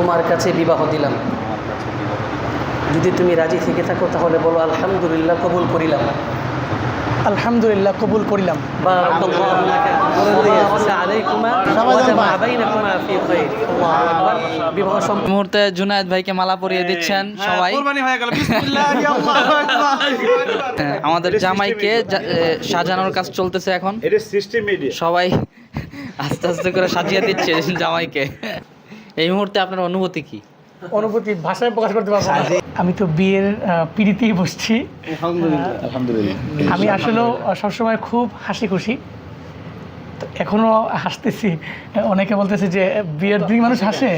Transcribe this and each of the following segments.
তোমার কাছে বিবাহ দিলাম। যদি তুমি রাজি থেকে থাকো তাহলে বলো আলহামদুলিল্লাহ কবুল করিলাম। আলহামদুলিল্লাহ কবুল করিলাম। মুহূর্তে জুনায়দ ভাইকে মালা পরিয়ে দিচ্ছেন সবাই। হ্যাঁ, আমাদের জামাইকে সাজানোর কাজ চলতেছে এখন। সবাই আস্তে আস্তে করে সাজিয়ে দিচ্ছে জামাইকে। এই মুহূর্তে আপনার অনুভূতি কি? অনুভূতি ভাষায় প্রকাশ করতে পারব আমি তো বিয়ের পিড়িতেই বসছি। আমি আসলেও সবসময় খুব হাসি খুশি এখনও হাসতেছি। অনেকে বলতেছে যে বিয়ের দিন মানুষ হাসে।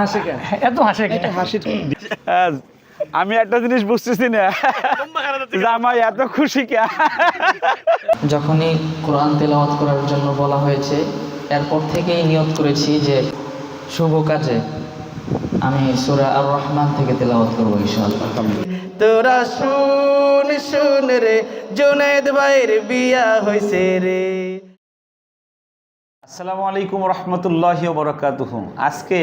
হাসে এত হাসে কেন? আমি একটা জিনিস বুঝতেছি না। জামাই এত খুশি কে? যখনই কোরআন তেলাওয়াত করার জন্য বলা হয়েছে এরপর থেকেই নিয়ত করেছি যে শুভ কাজে। আমি সূরা আর রহমান থেকে তেলাওয়াত করব ইনশাআল্লাহ। তোরা শুন শুন রে জুনাইদ ভাইয়ের বিয়া হইছে রে। আসসালামু আলাইকুম রহমতুল্লাহ বরকাতুহ। আজকে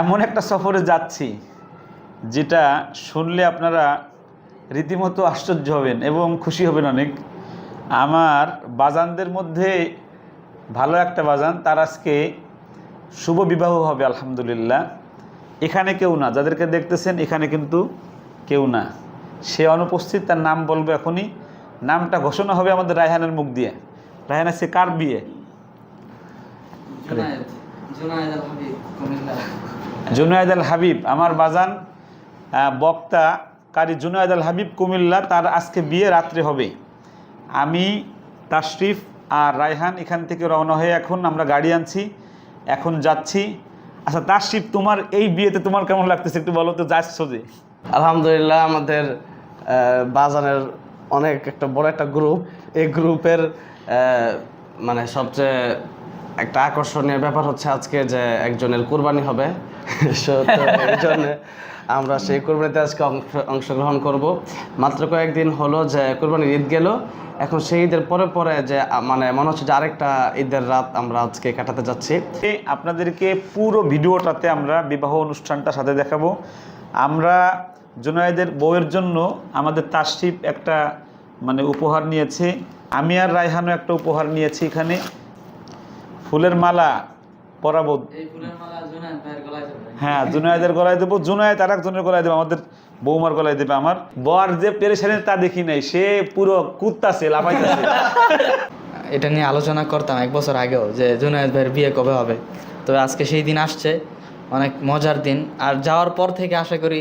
এমন একটা সফরে যাচ্ছি যেটা শুনলে আপনারা রীতিমতো আশ্চর্য হবেন এবং খুশি হবেন অনেক। আমার বাজানদের মধ্যে ভালো একটা বাজান তার আজকে শুভ বিবাহ হবে আলহামদুলিল্লাহ। এখানে কেউ না যাদেরকে দেখতেছেন এখানে কিন্তু কেউ না। সে অনুপস্থিত তার নাম বলবে এখনই। নামটা ঘোষণা হবে আমাদের রায়হানের মুখ দিয়ে। রায়হান সে কার বিয়ে? জুনায়দ আল হাবিব আমার বাজান বক্তা কারি জুনায়দ আল হাবিব কুমিল্লা তার আজকে বিয়ে রাত্রে হবে। আমি তাশরিফ আর রায়হান এখান থেকে রওনা হয়ে এখন আমরা গাড়ি আনছি। এখন যাচ্ছি। আচ্ছা তাসিফ তোমার এই বিয়েতে তোমার কেমন লাগতেছে একটু বলো তো যাচ্ছ যে। আলহামদুলিল্লাহ, আমাদের বাজারের অনেক একটা বড় একটা গ্রুপ এই গ্রুপের মানে সবচেয়ে একটা আকর্ষণীয় ব্যাপার হচ্ছে আজকে যে একজনের কোরবানি হবে। আমরা সেই কোরবানিতে আজকে অংশ- অংশগ্রহণ করব। মাত্র কয়েকদিন হলো যে কোরবানির ঈদ গেল। এখন সেই ঈদের পরে পরে যে মানে মনে হচ্ছে যে আরেকটা ঈদের রাত আমরা আজকে কাটাতে যাচ্ছি। আপনাদেরকে পুরো ভিডিওটাতে আমরা বিবাহ অনুষ্ঠানটা সাথে দেখাবো। আমরা জুনায়েদের বউয়ের জন্য আমাদের তাশরিফ একটা মানে উপহার নিয়েছে। আমি আর রায়হানও একটা উপহার নিয়েছি এখানে। ফুলের মালা পরাবো। হ্যাঁ জুনায়েদের গলায় দেবো। জুনায়েদ আর একজনের গলায় দেবো আমাদের বৌমার গলায় দেবে আমার। বর যে পেরেশানি তা দেখি নাই সে পুরো কুত্তাছে লাফাইতেছে। এটা নিয়ে আলোচনা করতাম এক বছর আগেও যে জুনায়েদ ভাইয়ের বিয়ে কবে হবে। তবে আজকে সেই দিন আসছে অনেক মজার দিন। আর যাওয়ার পর থেকে আশা করি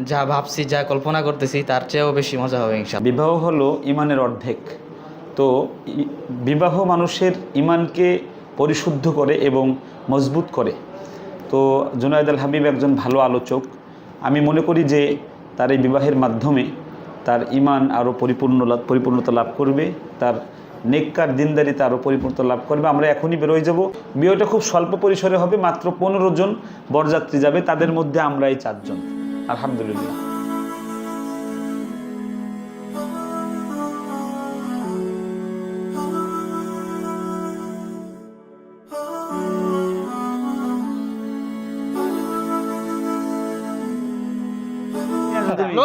যা ভাবছি যা কল্পনা করতেছি তার চেয়েও বেশি মজা হবে ইনশাল্লাহ বিবাহ হলো ইমানের অর্ধেক। তো বিবাহ মানুষের ইমানকে পরিশুদ্ধ করে এবং মজবুত করে। তো জুনায়দ আল হাবিব একজন ভালো আলোচক। আমি মনে করি যে তার এই বিবাহের মাধ্যমে তার ইমান আরও পরিপূর্ণ পরিপূর্ণতা লাভ করবে। তার নেককার দিনদারিতে আরও পরিপূর্ণতা লাভ করবে। আমরা এখনই বেরোয় যাব। বিয়েটা খুব স্বল্প পরিসরে হবে। মাত্র পনেরো জন বরযাত্রী যাবে। তাদের মধ্যে আমরা এই চারজন। আলহামদুলিল্লাহ।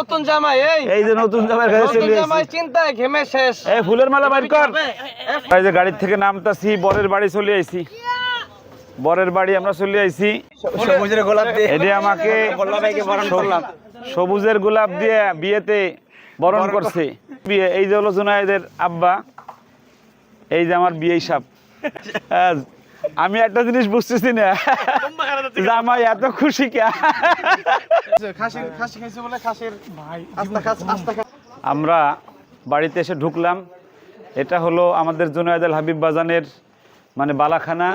নতুন জামাই এই। এই যে নতুন জামাই কাছে নতুন চলে জামাই। চিন্তায় ঘেমে শেষ। এই ফুলের মালা বাইর কর। এই যে গাড়ি থেকে নামতাছি বরের বাড়ি চলে আইছি। বরের বাড়ি আমরা চলে আইছি। সবুজের গোলাপ দিয়ে। এটি আমাকে সব- সবুজের গোলাপ দিয়ে বিয়েতে বরণ করছে। বিয়ে এই যে হলো জুনায়েদের আব্বা এই যে আমার বিয়ে সাপ। আমি একটা জিনিস বুঝতেছি না। জামাই এত খুশি কে? খাসি খাসি খাইছে বলে খাসির ভাই আস্তা খাস আস্তা খাস আমরা বাড়িতে এসে ঢুকলাম। এটা হলো আমাদের জুনায়দ আল হাবিব বাজানের মানে বালাখানা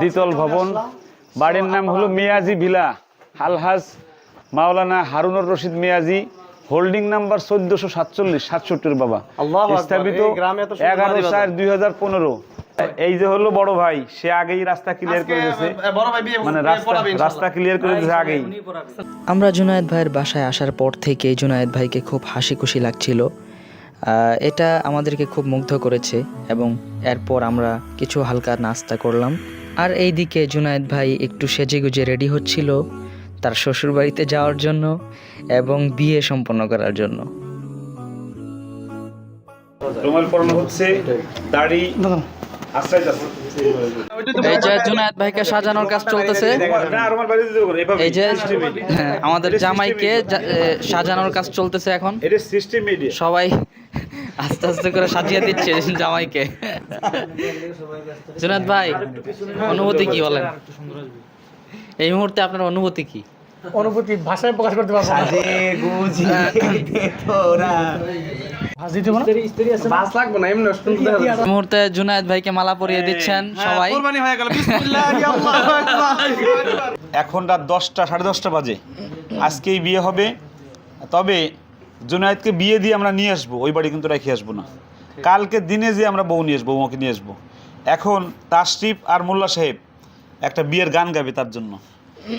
দ্বিতল ভবন। বাড়ির নাম হলো Miyaji villa. Alhaj Maulana Harunur Rashid Miyaji. Holding number চোদ্দশো সাতচল্লিশ সাতষট্টির বাবা। স্থাপিত এই গ্রামে এত সুন্দর এগারো চার দুই হাজার পনেরো। এই যে হলো বড় ভাই সে আগেই রাস্তা ক্লিয়ার করে দিয়েছে। বড় ভাই বিয়ে মানে রাস্তা রাস্তা ক্লিয়ার করে দিয়েছে আগেই। আমরা জুনায়েদ ভাইয়ের বাসায় আসার পর থেকে জুনায়েদ ভাইকে খুব হাসি খুশি লাগছিল এটা আমাদেরকে খুব মুগ্ধ করেছে এবং এরপর আমরা কিছু হালকা নাস্তা করলাম। আর এইদিকে জুনায়েদ ভাই একটু সেজে গুজে রেডি হচ্ছিল তার শ্বশুর বাড়িতে যাওয়ার জন্য এবং বিয়ে সম্পন্ন করার জন্য। রুমাল পরানো হচ্ছে দাড়ি এই যে জুনায়েদ ভাইকে সাজানোর কাজ চলতেছে এই যে হ্যাঁ, আমাদের জামাইকে সাজানোর কাজ চলতেছে এখন। এটা সিস্টেম মিডিয়া সবাই আস্তে আস্তে করে সাজিয়ে দিচ্ছে জামাইকে। জুনাদ ভাই অনুভূতি কি বলেন? এই মুহূর্তে আপনার অনুভূতি কি? অনুভূতি ভাষায় প্রকাশ করতে পারব মুহূর্তে জুনায়েদ ভাইকে মালা পরিয়ে দিচ্ছেন সবাই। কোরবানি হয়ে গেল। বিসমিল্লাহ আল্লাহু আকবার। এখন রাত দশটা সাড়ে দশটা বাজে। আজকেই বিয়ে হবে। তবে জুনায়েদকে বিয়ে দিয়ে আমরা নিয়ে আসব। ওই বাড়ি কিন্তু রেখে আসব না। কালকে দিনে যে আমরা বউ নিয়ে আসব বৌমাকে নিয়ে আসব। এখন তাশরিফ আর মোল্লা সাহেব একটা বিয়ের গান গাবে তার জন্য।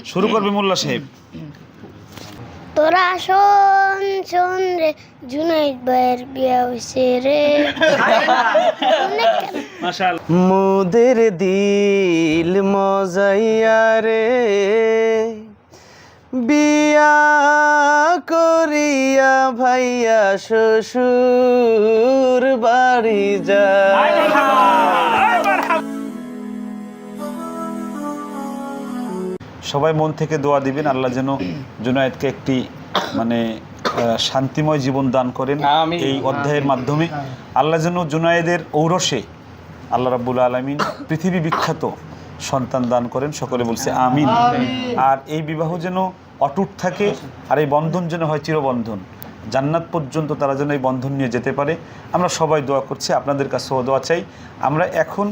শুরু করবে মোল্লা সাহেব। তোরা শোন শোন রে জুনাইদ ভাইয়ের বিয়া হইছে রে। মোদের দিল মজাইয়া রে বিয়া করিয়া ভাইয়া শ্বশুর বাড়ি যায় সবাই মন থেকে দোয়া দিবেন আল্লাহ যেন জুনায়েদকে একটি মানে শান্তিময় জীবন দান করেন এই অধ্যায়ের মাধ্যমে। আল্লাহ যেন জুনায়েদের ঔরসে আল্লাহ রাব্বুল আলমিন পৃথিবী বিখ্যাত সন্তান দান করেন সকলে বলছে আমিন। আর এই বিবাহ যেন অটুট থাকে আর এই বন্ধন যেন হয় চিরবন্ধন। জান্নাত পর্যন্ত তারা যেন এই বন্ধন নিয়ে যেতে পারে। আমরা সবাই দোয়া করছি আপনাদের কাছেও দোয়া চাই। আমরা এখন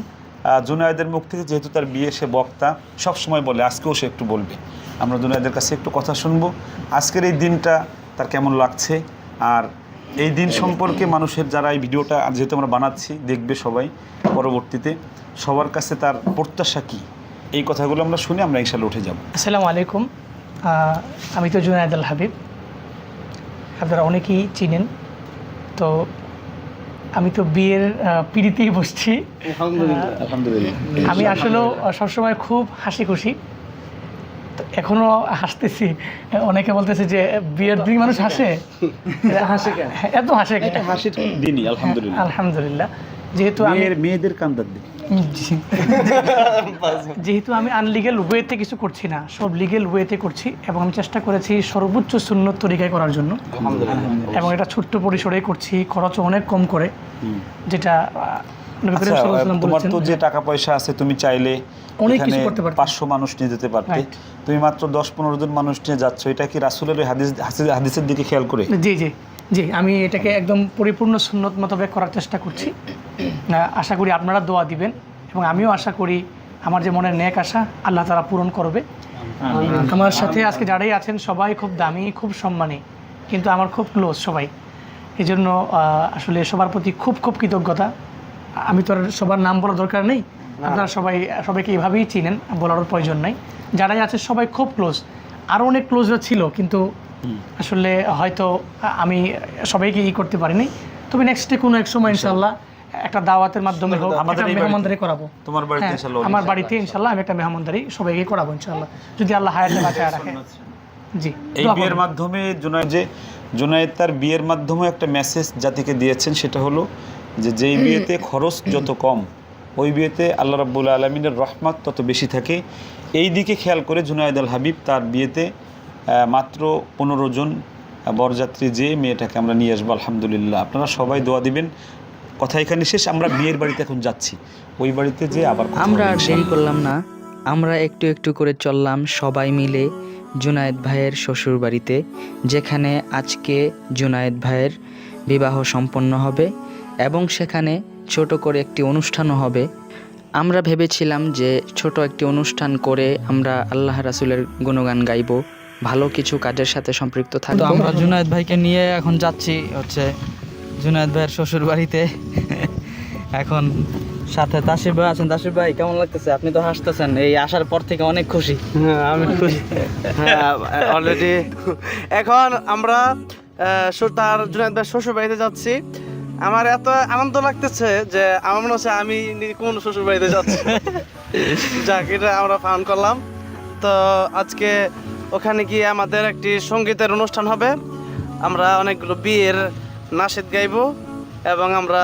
জুনায়েদের মুখ থেকে যেহেতু তার বিয়ে সে বক্তা সব সময় বলে, আজকেও সে একটু বলবে। আমরা জুনায়েদের কাছে একটু কথা শুনব। আজকের এই দিনটা তার কেমন লাগছে? আর এই দিন সম্পর্কে মানুষের যারা এই ভিডিওটা যেহেতু আমরা বানাচ্ছি, দেখবে সবাই পরবর্তীতে, সবার কাছে তার প্রত্যাশা কী? এই কথাগুলো আমরা শুনে আমরা ইনশাল্লাহ উঠে যাব। আসসালামু আলাইকুম। আমি তো জুনায়দ আল হাবিব। আপনারা অনেকেই চিনেন। তো আমি তো বিয়ের পিড়িতেই বসছি। আমি আসলেও সবসময় খুব হাসি খুশি এখনও হাসতেছি। অনেকে বলতেছে যে বিয়ের দিন মানুষ হাসে? হাসে এত হাসে কেন? হাসির দিনই আলহামদুলিল্লাহ। আলহামদুলিল্লাহ। যেহেতু আমি মেয়েদের কান্দার দিন যেহেতু আমি আনলিগেল ওয়েতে কিছু করছি না সব লিগেল ওয়েতে করছি এবং আমি চেষ্টা করেছি সর্বোচ্চ সুন্নত তরিকায় করার জন্য। এবং এটা ছোট্ট পরিসরে করছি খরচ অনেক কম করে যেটা আচ্ছা তোমার তো যে টাকা পয়সা আছে তুমি চাইলে অনেক কিছু করতে পারতে। পাঁচশো মানুষ নিয়ে যেতে পারতে। তুমি মাত্র দশ পনেরো জন মানুষ নিয়ে যাচ্ছ এটা কি রাসুলের ওই হাদিস হাদিসের দিকে খেয়াল করে? জি জি জি আমি এটাকে একদম পরিপূর্ণ সুন্নত মোতাবেক করার চেষ্টা করছি। আশা করি আপনারা দোয়া দিবেন এবং আমিও আশা করি আমার যে মনের ন্যাক আশা আল্লাহ তারা পূরণ করবে। আমার সাথে আজকে যারাই আছেন সবাই খুব দামি খুব সম্মানী কিন্তু আমার খুব ক্লোজ সবাই। এই জন্য আসলে সবার প্রতি খুব খুব কৃতজ্ঞতা। আমি তো আর সবার নাম বলার দরকার নেই। আপনারা সবাই সবাইকে এইভাবেই চিনেন বলার প্রয়োজন নাই। যারাই আছে সবাই খুব ক্লোজ। আরও অনেক ক্লোজরা ছিল কিন্তু আসলে হয়তো আমি সবাইকে ই করতে পারিনি। তবে নেক্সটে কোনো এক সময় ইনশাল্লাহ একটা দাওয়াতের মাধ্যমে হোক আমাদের মেহমানদারি করাবো। তোমার বাড়িতে হ্যাঁ, ইনশাল্লাহ আমার বাড়িতে ইনশাল্লাহ আমি একটা মেহমানদারি সবাইকে করাবো ইনশাল্লাহ যদি আল্লাহ হায়াতে বাঁচায় রাখে। জি এই বিয়ের মাধ্যমে জুনায়েদ যে জুনায়েদ তার বিয়ের মাধ্যমে একটা মেসেজ জাতিকে দিয়েছেন সেটা হলো যে যেই বিয়েতে খরচ যত কম ওই বিয়েতে আল্লাহ রাব্বুল আলমিনের রহমত তত বেশি থাকে। এই দিকে খেয়াল করে জুনায়েদ আল হাবিব তার বিয়েতে মাত্র পনেরো জন বরযাত্রী যে মেয়েটাকে আমরা নিয়ে আসব আলহামদুলিল্লাহ। আপনারা সবাই দোয়া দিবেন। কথা এখানে শেষ আমরা বিয়ের বাড়িতে এখন যাচ্ছি। ওই বাড়িতে যে আবার আমরা আর দেরি করলাম না। আমরা একটু একটু করে চললাম সবাই মিলে জুনায়েদ ভাইয়ের শ্বশুর বাড়িতে যেখানে আজকে জুনায়েদ ভাইয়ের বিবাহ সম্পন্ন হবে এবং সেখানে ছোট করে একটি অনুষ্ঠানও হবে। আমরা ভেবেছিলাম যে ছোট একটি অনুষ্ঠান করে আমরা আল্লাহ রাসুলের গুণগান গাইব। ভালো কিছু কাজের সাথে সম্পৃক্ত থাকব। আমরা জুনায়েদ ভাইকে নিয়ে এখন যাচ্ছি হচ্ছে জুনায়েদ ভাইয়ের শ্বশুর বাড়িতে এখন সাথে তাসির ভাই আছেন। তাসির ভাই কেমন লাগতেছে? আপনি তো হাসতেছেন। এই আসার পর থেকে অনেক খুশি। হ্যাঁ আমি খুশি। হ্যাঁ অলরেডি এখন আমরা তার জুনায়দ ভাই শ্বশুর বাড়িতে যাচ্ছি। আমার এত আনন্দ লাগতেছে যে আমার মনে হচ্ছে আমি কোন শ্বশুর বাড়িতে যাচ্ছি। যাক এটা আমরা পালন করলাম। তো আজকে ওখানে গিয়ে আমাদের একটি সঙ্গীতের অনুষ্ঠান হবে। আমরা অনেকগুলো বিয়ের নাচেদ গাইবো এবং আমরা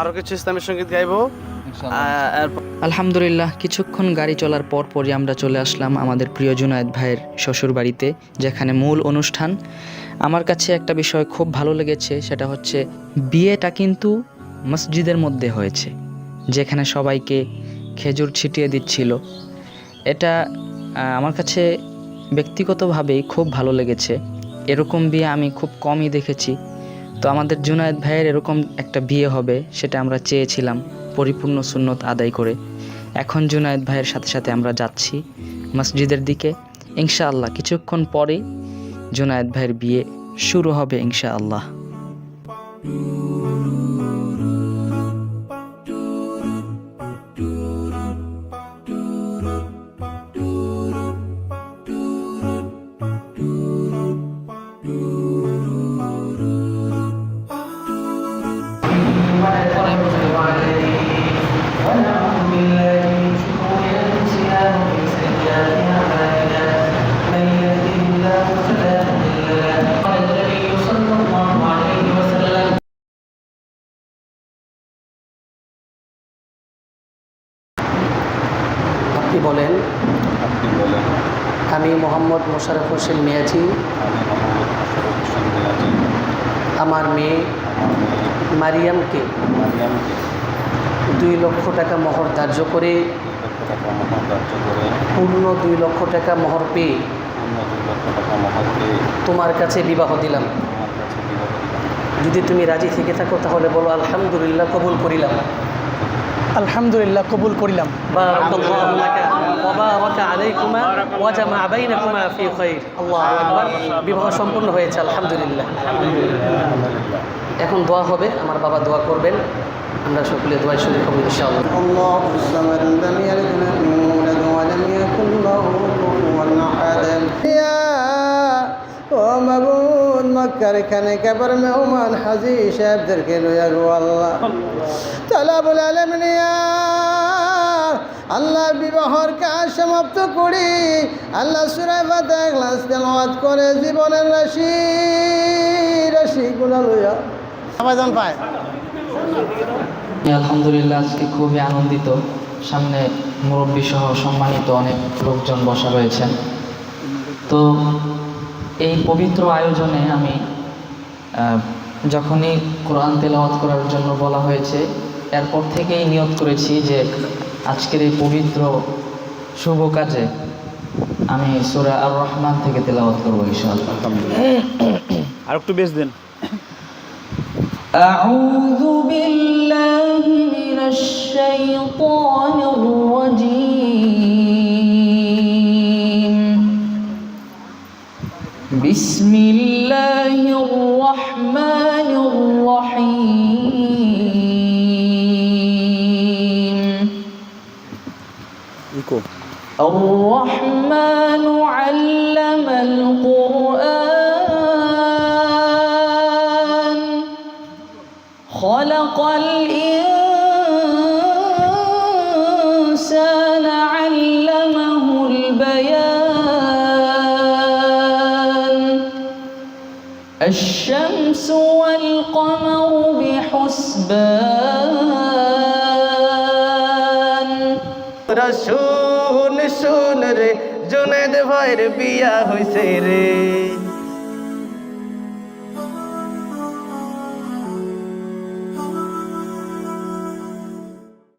আরও কিছু ইসলামী সংগীত গাইবো। আলহামদুলিল্লাহ কিছুক্ষণ গাড়ি চলার পর পরই আমরা চলে আসলাম আমাদের প্রিয় জুনায়েদ ভাইয়ের শ্বশুর বাড়িতে যেখানে মূল অনুষ্ঠান। আমার কাছে একটা বিষয় খুব ভালো লেগেছে সেটা হচ্ছে বিয়েটা কিন্তু মসজিদের মধ্যে হয়েছে যেখানে সবাইকে খেজুর ছিটিয়ে দিচ্ছিল। এটা আমার কাছে ব্যক্তিগতভাবেই খুব ভালো লেগেছে। এরকম বিয়ে আমি খুব কমই দেখেছি। তো আমাদের জুনায়েদ ভাইয়ের এরকম একটা বিয়ে হবে, সেটা আমরা চেয়েছিলাম, পরিপূর্ণ সুন্নত আদায় করে। এখন জুনায়েদ ভাইয়ের সাথে সাথে আমরা যাচ্ছি মসজিদের দিকে। ইনশাআল্লাহ কিছুক্ষণ পরেই জুনায়েদ ভাইয়ের বিয়ে শুরু হবে ইনশাআল্লাহ। মোশারফ হোসেন মিয়াজি আমার মেয়ে মারিয়ামকে দুই লক্ষ টাকা মোহর ধার্য করে পূর্ণ দুই লক্ষ টাকা মোহর পেয়ে তোমার কাছে বিবাহ দিলাম। যদি তুমি রাজি থেকে থাকো তাহলে বলো আলহামদুলিল্লাহ কবুল করিলাম। আলহামদুলিল্লাহ কবুল করিলাম। বারাকা আলাইকুমা ওয়া জামা বাইনাকুমা ফি খাইর আল্লাহু আকবার। বিবাহ সম্পূর্ণ হয়েছে, আলহামদুলিল্লাহ। এখন দোয়া হবে, আমার বাবা দোয়া করবেন। আমরা সকলে দোয়া শুরু করব ইনশাআল্লাহ। আল্লাহু সামাদ লাম ইয়ালিদ ওয়া লাম ইয়াকুল লাহু কুফুওয়ান আহাদ ইয়া ও মাবুদ মক্কার খানে কবর মেহমান হাজি সাহেবদেরকে লয়া গো আল্লাহ তালা বলে আলমিয়া আল্লাহ বিবাহর কাজ সমাপ্ত করি। আল্লাহ সুরাই ফাতে গ্লাস তেলাওয়াত করে জীবনের রাশি রাশি গুলা লইয়া পায়। আলহামদুলিল্লাহ, আজকে খুবই আনন্দিত। সামনে মুরব্বী সহ সম্মানিত অনেক লোকজন বসা রয়েছেন। তো এই পবিত্র আয়োজনে আমি যখনই কোরআন তেলাওয়াত করার জন্য বলা হয়েছে, এরপর থেকেই নিয়ত করেছি যে আজকের এই পবিত্র শুভ কাজে আমি সুরা আর রহমান থেকে তেলাওয়াত করবো ইনশাআল্লাহ আর একটু বেশ দেন أعوذ بالله من الشيطان الرجيم بسم الله الرحمن الرحيم الرحمن علم القرآن. خلق الإنسان علمه البيان. الشمس والقمر بحسبان. رسول শুন রে জুনেদ ভাইর বিয়া হইছে রে।